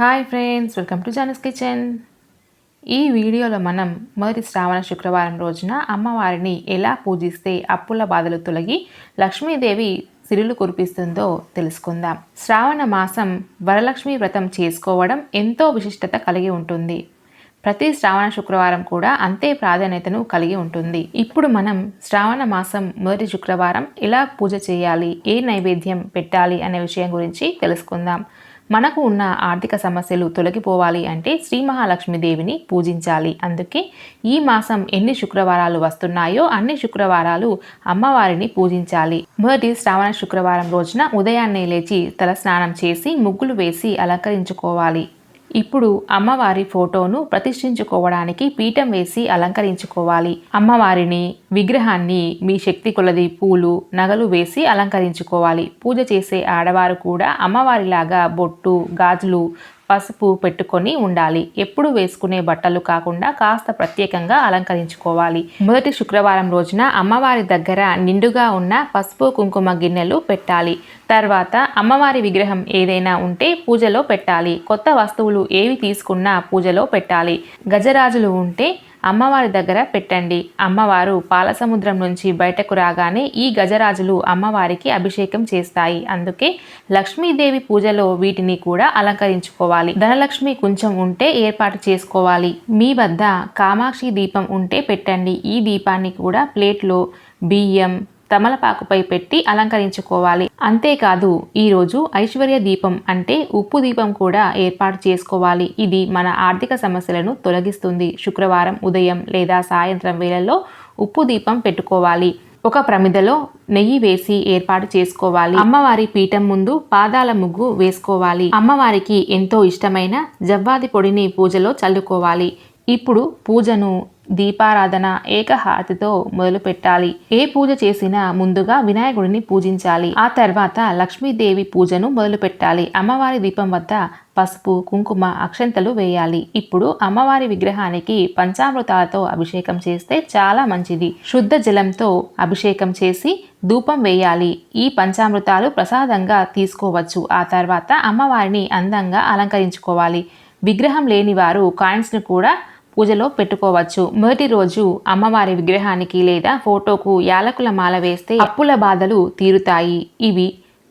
Hi friends welcome to Janas kitchen. ఈ వీడియోలో మనం మొదటి శ్రావణ శుక్రవారం రోజున అమ్మవారిని ఎలా పూజిస్తే అప్పుల బాధలు తొలగి లక్ష్మీదేవి సిరులు కురిపిస్తుందో తెలుసుకుందాం. శ్రావణ మాసం వరలక్ష్మి వ్రతం చేసుకోవడం ఎంతో విశిష్టత కలిగి ఉంటుంది. ప్రతి శ్రావణ శుక్రవారం కూడా అంతే ప్రాధాన్యతను కలిగి ఉంటుంది. ఇప్పుడు మనం శ్రావణ మాసం మొదటి శుక్రవారం ఎలా పూజ చేయాలి ఏ నైవేద్యం పెట్టాలి అనే విషయం గురించి తెలుసుకుందాం. మనకు ఉన్న ఆర్థిక సమస్యలు తొలగిపోవాలి అంటే శ్రీ మహాలక్ష్మీదేవిని పూజించాలి. అందుకే ఈ మాసం ఎన్ని శుక్రవారాలు వస్తున్నాయో అన్ని శుక్రవారాలు అమ్మవారిని పూజించాలి. మొదటి శ్రావణ శుక్రవారం రోజున ఉదయాన్నే లేచి తలస్నానం చేసి ముగ్గులు వేసి అలంకరించుకోవాలి. ఇప్పుడు అమ్మవారి ఫోటోను ప్రతిష్ఠించుకోవడానికి పీఠం వేసి అలంకరించుకోవాలి. అమ్మవారిని విగ్రహాన్ని మీ శక్తి కొలది పూలు నగలు వేసి అలంకరించుకోవాలి. పూజ చేసే ఆడవారు కూడా అమ్మవారిలాగా బొట్టు గాజులు పసుపు పెట్టుకొని ఉండాలి. ఎప్పుడు వేసుకునే బట్టలు కాకుండా కాస్త ప్రత్యేకంగా అలంకరించుకోవాలి. మొదటి శుక్రవారం రోజున అమ్మవారి దగ్గర నిండుగా ఉన్న పసుపు కుంకుమ గిన్నెలు పెట్టాలి. తర్వాత అమ్మవారి విగ్రహం ఏదైనా ఉంటే పూజలో పెట్టాలి. కొత్త వస్తువులు ఏవి తీసుకున్నా పూజలో పెట్టాలి. గజరాజులు ఉంటే అమ్మవారి దగ్గర పెట్టండి. అమ్మవారు పాలసముద్రం నుంచి బయటకు రాగానే ఈ గజరాజులు అమ్మవారికి అభిషేకం చేస్తాయి. అందుకే లక్ష్మీదేవి పూజలో వీటిని కూడా అలంకరించుకోవాలి. ధనలక్ష్మి కొంచెం ఉంటే ఏర్పాటు చేసుకోవాలి. మీ వద్ద కామాక్షి దీపం ఉంటే పెట్టండి. ఈ దీపాన్ని కూడా ప్లేట్లో బియ్యం తమలపాకుపై పెట్టి అలంకరించుకోవాలి. అంతేకాదు ఈరోజు ఐశ్వర్య దీపం అంటే ఉప్పు దీపం కూడా ఏర్పాటు చేసుకోవాలి. ఇది మన ఆర్థిక సమస్యలను తొలగిస్తుంది. శుక్రవారం ఉదయం లేదా సాయంత్రం వేళల్లో ఉప్పు దీపం పెట్టుకోవాలి. ఒక ప్రమిదలో నెయ్యి వేసి ఏర్పాటు చేసుకోవాలి. అమ్మవారి పీఠం ముందు పాదాల ముగ్గు వేసుకోవాలి. అమ్మవారికి ఎంతో ఇష్టమైన జవ్వాది పొడిని పూజలో చల్లుకోవాలి. ఇప్పుడు పూజను దీపారాధన ఏకహారతితో మొదలు పెట్టాలి ఏ పూజ చేసినా ముందుగా వినాయకుడిని పూజించాలి. ఆ తర్వాత లక్ష్మీదేవి పూజను మొదలు పెట్టాలి అమ్మవారి దీపం వద్ద పసుపు కుంకుమ అక్షంతలు వేయాలి. ఇప్పుడు అమ్మవారి విగ్రహానికి పంచామృతాలతో అభిషేకం చేస్తే చాలా మంచిది. శుద్ధ జలంతో అభిషేకం చేసి ధూపం వేయాలి. ఈ పంచామృతాలు ప్రసాదంగా తీసుకోవచ్చు. ఆ తర్వాత అమ్మవారిని అందంగా అలంకరించుకోవాలి. విగ్రహం లేని వారు కాయిన్స్ను కూడా పూజలో పెట్టుకోవచ్చు. మొదటి రోజు అమ్మవారి విగ్రహానికి లేదా ఫోటోకు యాలకుల మాల వేస్తే అప్పుల బాధలు తీరుతాయి. ఇవి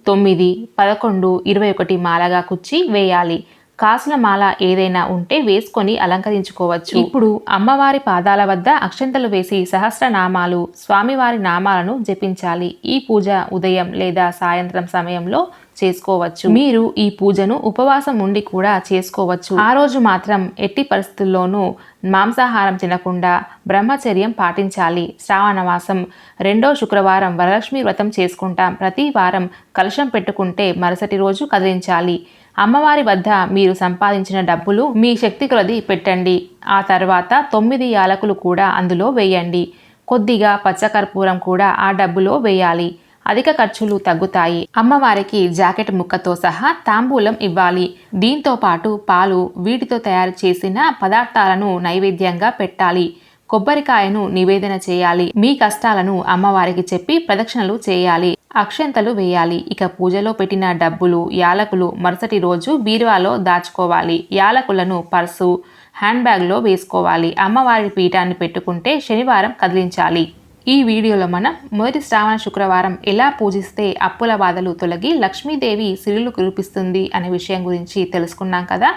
తొమ్మిది పదకొండు ఇరవై ఒకటి మాలగా కుచ్చి వేయాలి. కాసుల మాల ఏదైనా ఉంటే వేసుకొని అలంకరించుకోవచ్చు. ఇప్పుడు అమ్మవారి పాదాల వద్ద అక్షంతలు వేసి సహస్రనామాలు స్వామివారి నామాలను జపించాలి. ఈ పూజ ఉదయం లేదా సాయంత్రం సమయంలో చేసుకోవచ్చు. మీరు ఈ పూజను ఉపవాసం ఉండి కూడా చేసుకోవచ్చు. ఆ రోజు మాత్రం ఎట్టి పరిస్థితుల్లోనూ మాంసాహారం తినకుండా బ్రహ్మచర్యం పాటించాలి. శ్రావణమాసం రెండో శుక్రవారం వరలక్ష్మి వ్రతం చేసుకుంటాం. ప్రతి వారం కలుషం పెట్టుకుంటే మరుసటి రోజు కదిలించాలి. అమ్మవారి వద్ద మీరు సంపాదించిన డబ్బులు మీ శక్తి కొలది పెట్టండి. ఆ తర్వాత తొమ్మిది యాలకులు కూడా అందులో వేయండి. కొద్దిగా పచ్చకర్పూరం కూడా ఆ డబ్బులో వేయాలి. అధిక ఖర్చులు తగ్గుతాయి. అమ్మవారికి జాకెట్ ముక్కతో సహా తాంబూలం ఇవ్వాలి. దీంతో పాటు పాలు వీటితో తయారు చేసిన పదార్థాలను నైవేద్యంగా పెట్టాలి. కొబ్బరికాయను నివేదన చేయాలి. మీ కష్టాలను అమ్మవారికి చెప్పి ప్రదక్షిణలు చేయాలి. అక్షంతలు వేయాలి. ఇక పూజలో పెట్టిన డబ్బులు యాలకులు మరుసటి రోజు బీరువాలో దాచుకోవాలి. యాలకులను పర్సు హ్యాండ్ బ్యాగ్లో వేసుకోవాలి. అమ్మవారి పీఠాన్ని పెట్టుకుంటే శనివారం కదిలించాలి. ఈ వీడియోలో మనం మొదటి శ్రావణ శుక్రవారం ఎలా పూజిస్తే అప్పుల బాధలు తొలగి లక్ష్మీదేవి సిరులు కురిపిస్తుంది అనే విషయం గురించి తెలుసుకున్నాం కదా.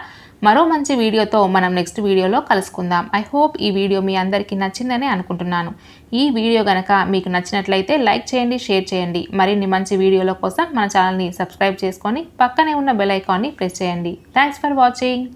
మరో మంచి వీడియోతో మనం నెక్స్ట్ వీడియోలో కలుసుకుందాం. ఐ హోప్ ఈ వీడియో మీ అందరికీ నచ్చిందని అనుకుంటున్నాను. ఈ వీడియో కనుక మీకు నచ్చినట్లయితే లైక్ చేయండి షేర్ చేయండి. మరిన్ని మంచి వీడియోల కోసం మన ఛానల్ని సబ్స్క్రైబ్ చేసుకొని పక్కనే ఉన్న బెల్ ఐకాన్ని ప్రెస్ చేయండి. Thanks for watching